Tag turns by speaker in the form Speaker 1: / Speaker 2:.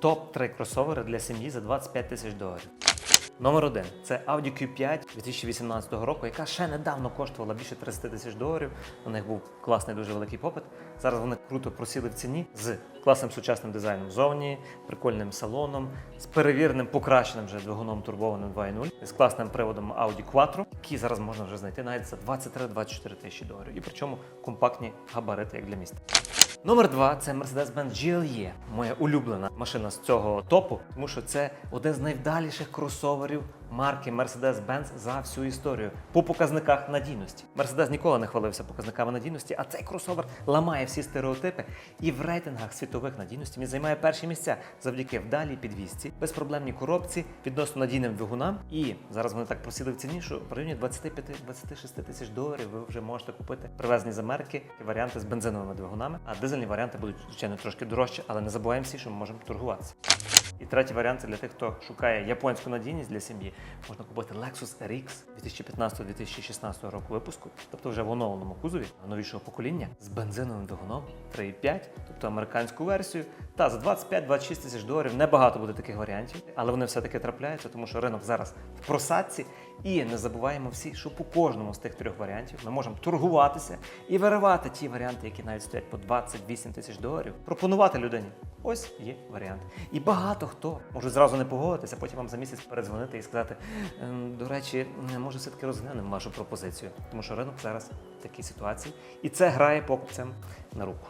Speaker 1: Топ-3 кросовери для сім'ї за 25 тисяч доларів. Номер один це Audi Q5 2018 року, яка ще недавно коштувала більше 30 тисяч доларів. У них був класний дуже великий попит. Зараз вони круто просіли в ціні з класним сучасним дизайном зовні, прикольним салоном, з перевіреним покращеним вже двигуном турбованим 2.0, з класним приводом Audi Quattro, який зараз можна вже знайти навіть за 23-24 тисячі доларів. І причому компактні габарити, як для міста. Номер два це Mercedes-Benz GLE, моя улюблена машина з цього топу, тому що це один з найвдаліших кросоверів марки Mercedes-Benz за всю історію по показниках надійності. Mercedes ніколи не хвалився показниками надійності, а цей кросовер ламає всі стереотипи і в рейтингах світових надійності він займає перші місця завдяки вдалій підвісці, безпроблемній коробці, відносно надійним двигунам. І зараз вони так просіли в ціні, що в районі 25-26 тисяч доларів ви вже можете купити привезені з Америки варіанти з бензиновими двигунами, а дизельні варіанти будуть звичайно трошки дорожчі, але не забуваємо всі, що ми можемо торгуватися. І третій варіант це для тих, хто шукає японську надійність для сім'ї. Можна купити Lexus RX 2015-2016 року випуску, тобто вже в оновленому кузові новішого покоління з бензиновим двигуном 3.5, тобто американську версію. Та за 25-26 тисяч доларів небагато буде таких варіантів, але вони все-таки трапляються, тому що ринок зараз в просадці. І не забуваємо всі, що по кожному з тих трьох варіантів ми можемо торгуватися і виривати ті варіанти, які навіть стоять по 28 тисяч доларів, пропонувати людині. Ось є варіант. І багато хто може зразу не погодитися, потім вам за місяць передзвонити і сказати: «Ем, до речі, може все-таки розглянемо вашу пропозицію, тому що ринок зараз в такій ситуації, і це грає покупцям на руку.